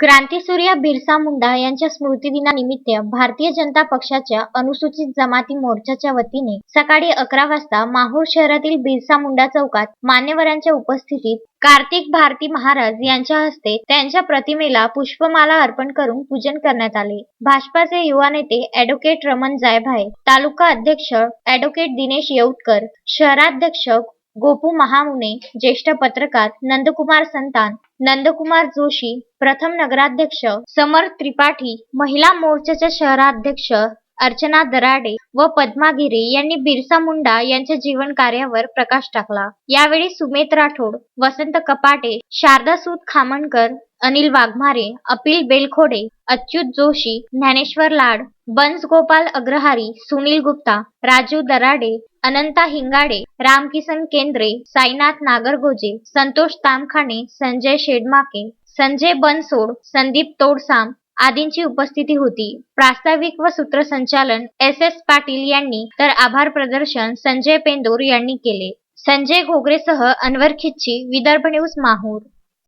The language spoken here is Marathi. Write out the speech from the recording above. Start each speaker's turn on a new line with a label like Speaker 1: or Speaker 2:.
Speaker 1: क्रांतीसूर्य बिरसा मुंडा यांच्या स्मृतिदिनानिमित्त भारतीय जनता पक्षाच्या अनुसूचित जमाती मोर्चाच्या वतीने सकाळी अकरा वाजता माहूर शहरातील बिरसा मुंडा चौकात मान्यवरांच्या उपस्थितीत कार्तिक भारती महाराज यांच्या हस्ते त्यांच्या प्रतिमेला पुष्पमाला अर्पण करून पूजन करण्यात आले. भाजपाचे युवा नेते अॅडव्होकेट रमण जायभाय तालुका अध्यक्ष अॅडव्होकेट दिनेश येऊटकर शहराध्यक्ष गोपू महामुने ज्येष्ठ पत्रकार नंदकुमार संतान नंदकुमार जोशी प्रथम नगराध्यक्ष समर त्रिपाठी महिला मोर्चाच्या शहराध्यक्ष अर्चना दराडे व पद्मा गिरे यांनी बिरसा मुंडा यांच्या जीवन कार्यावर प्रकाश टाकला. यावेळी सुमेत राठोड वसंत कपाटे शारदा सूत खामणकर अनिल वाघमारे अपिल बेलखोडे अच्युत जोशी ज्ञानेश्वर लाड बन्स गोपाल अग्रहारी सुनील गुप्ता राजू दराडे अनंता हिंगाडे रामकिसन केंद्रे साईनाथ नागरगोजे संतोष तामखाने संजय शेडमाके संजय बनसोड संदीप तोडसाम आदींची उपस्थिती होती. प्रास्ताविक व सूत्रसंचालन एस एस पाटील यांनी तर आभार प्रदर्शन संजय पेंदोर यांनी केले. संजय घोगरेसह अनवर खिच्ची विदर्भ न्यूज माहूर.